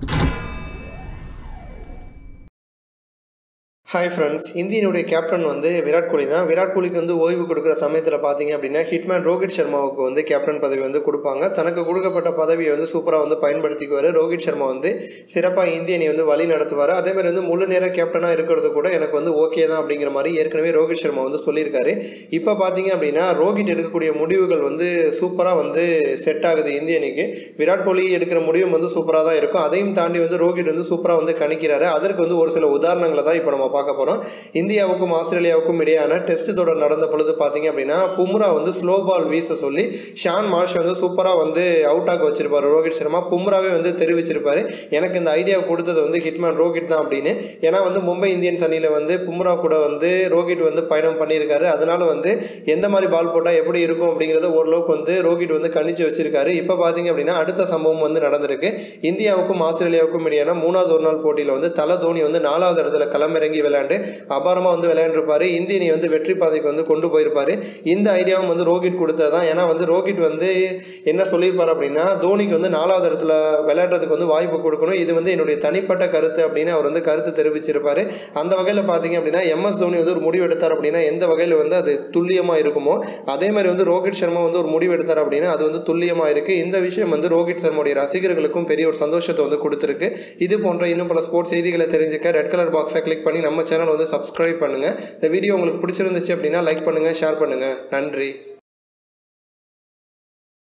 you hi friends இந்தியனுடைய captain வந்து விராட் கோலி தான். விராட் கோலிக்கு வந்து ஓய்வு கொடுக்குற சமயத்தில் பார்த்தீங்க அப்படின்னா ஹிட்மேன் ரோஹித் சர்மாவுக்கு வந்து கேப்டன் பதவி வந்து கொடுப்பாங்க. தனக்கு கொடுக்கப்பட்ட பதவியை வந்து சூப்பராக வந்து பயன்படுத்திக்குவார். ரோஹித் சர்மா வந்து சிறப்பாக இந்திய வந்து வழி நடத்துவார். அதேமாதிரி வந்து முழு நேர கேப்டனாக இருக்கிறது கூட எனக்கு வந்து ஓகே தான் அப்படிங்கிற மாதிரி ஏற்கனவே ரோஹித் சர்மா வந்து சொல்லியிருக்காரு. இப்போ பார்த்தீங்க அப்படின்னா ரோஹித் எடுக்கக்கூடிய முடிவுகள் வந்து சூப்பராக வந்து செட் ஆகுது இந்திய விராட் கோலி எடுக்கிற முடிவும் வந்து சூப்பராக தான் இருக்கும். அதையும் தாண்டி வந்து ரோஹித் வந்து சூப்பராக வந்து கணிக்கிறாரு. அதற்கு வந்து ஒரு சில உதாரணங்களை தான் இப்போ நம்ம பார்க்க போகிறோம் இந்தியாவுக்கும் ஆஸ்திரேலியாவுக்கும் இடையான டெஸ்ட் தொடர் நடந்த பொழுது பார்த்தீங்க அப்படின்னா பும்ரா வந்து ஸ்லோ பால் வீச சொல்லி ஷான் மார்ஷ் வந்து சூப்பராக வந்து அவுட் ஆக வச்சிருப்பார் ரோஹித் சர்மா. பும்ராவே வந்து தெரிவிச்சிருப்பார். எனக்கு இந்த ஐடியா கொடுத்தது வந்து ஹிட்மேன் ரோஹித் தான் அப்படின்னு. ஏன்னா வந்து மும்பை இந்தியன்ஸ் அணியில் வந்து பும்ரா கூட வந்து ரோஹித் வந்து பயணம் பண்ணியிருக்காரு. அதனால வந்து எந்த மாதிரி பால் போட்டால் எப்படி இருக்கும் அப்படிங்கிறத ஓரளவுக்கு வந்து ரோஹித் வந்து கணிச்சு வச்சிருக்காரு. இப்போ பார்த்தீங்க அப்படின்னா அடுத்த சம்பவம் வந்து நடந்திருக்கு. இந்தியாவுக்கும் ஆஸ்திரேலியாவுக்கும் இடையான மூணாவது ஒரு நாள் போட்டியில் வந்து தல தோனி வந்து நாலாவது இடத்துல களமிறங்கி விளையாண்டு அபாரமாக வந்து விளையாண்டுருப்பார். இந்திய அணி வந்து வெற்றி பாதைக்கு வந்து கொண்டு போயிருப்பாரு. இந்த ஐடியாவும் வந்து ரோஹித் கொடுத்தது தான் ஏன்னா வந்து ரோஹித் வந்து என்ன சொல்லியிருப்பார் அப்படின்னா தோனிக்கு வந்து நாலாவது இடத்துல விளையாடுறதுக்கு வந்து வாய்ப்பு கொடுக்கணும். இது வந்து என்னுடைய தனிப்பட்ட கருத்து அப்படின்னு அவர் வந்து கருத்து தெரிவிச்சிருப்பார். அந்த வகையில் பார்த்தீங்க அப்படின்னா எம்எஸ் தோனி வந்து ஒரு முடிவு எடுத்தார் அப்படின்னா எந்த வகையில் வந்து அது துல்லியமாக இருக்குமோ அதே மாதிரி வந்து ரோஹித் சர்மா வந்து ஒரு முடிவு எடுத்தார் அப்படின்னா அது வந்து துல்லியமாக இருக்குது இந்த விஷயம் வந்து ரோஹித் சர்மாவுடைய ரசிகர்களுக்கும் பெரிய ஒரு சந்தோஷத்தை வந்து கொடுத்துருக்கு. இது போன்ற இன்னும் பல ஸ்போர்ட்ஸ் செய்திகளை தெரிஞ்சுக்க ரெட் கலர் பாக்ஸை கிளிக் பண்ணி நம்ம நம்ம சேனல் வந்து சப்ஸ்கிரைப் பண்ணுங்கள் இந்த வீடியோ உங்களுக்கு பிடிச்சிருந்துச்சு அப்படின்னா லைக் பண்ணுங்கள் ஷேர் பண்ணுங்கள் நன்றி.